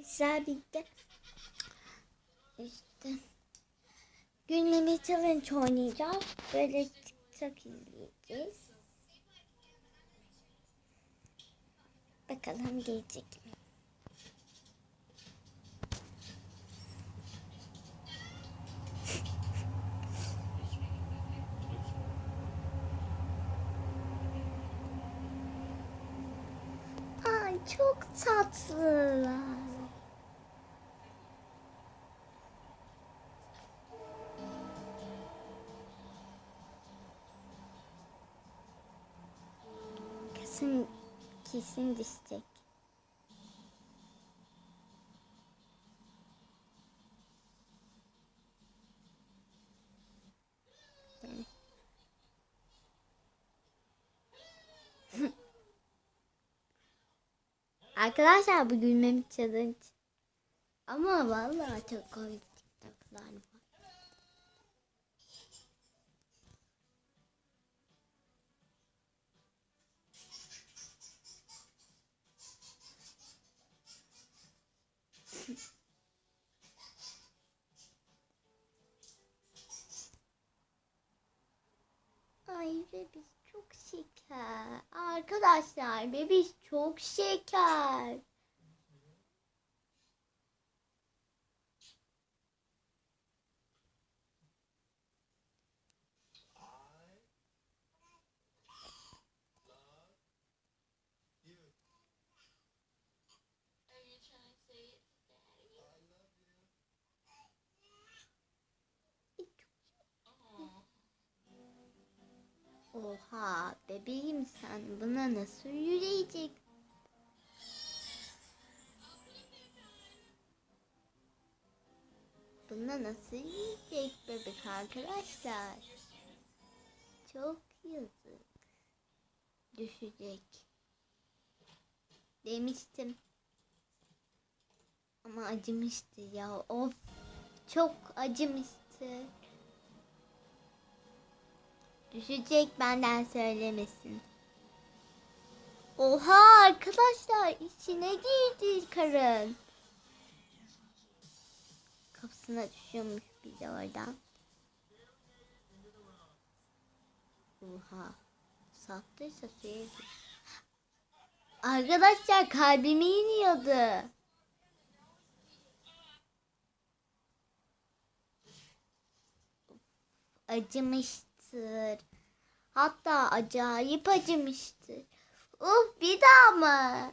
Güzel birlikte işte gülmeme challenge oynayacağız. Böyle TikTok izleyeceğiz. Bakalım gelecek mi? Ay çok tatlılar. Kesin kesin düşecek. Arkadaşlar bu gülmem challenge. Ama vallahi çok komik TikTok'lar var. Ay bebiş çok şeker. Arkadaşlar bebiş çok şeker. Oha bebeğim sen buna nasıl yürüyecek? Buna nasıl yürüyecek bebek arkadaşlar? Çok yazık. Düşecek. Demiştim. Ama acımıştı ya. Of. Çok acımıştı. Düşecek benden söylemesin. Oha arkadaşlar içine girdi karın. Kapısına düşüyormuş bir de oradan. Oha. Sattıysa suya. Arkadaşlar kalbimi iniyordu. Acımıştır. Hatta acayip acımıştır. Uf bir daha mı?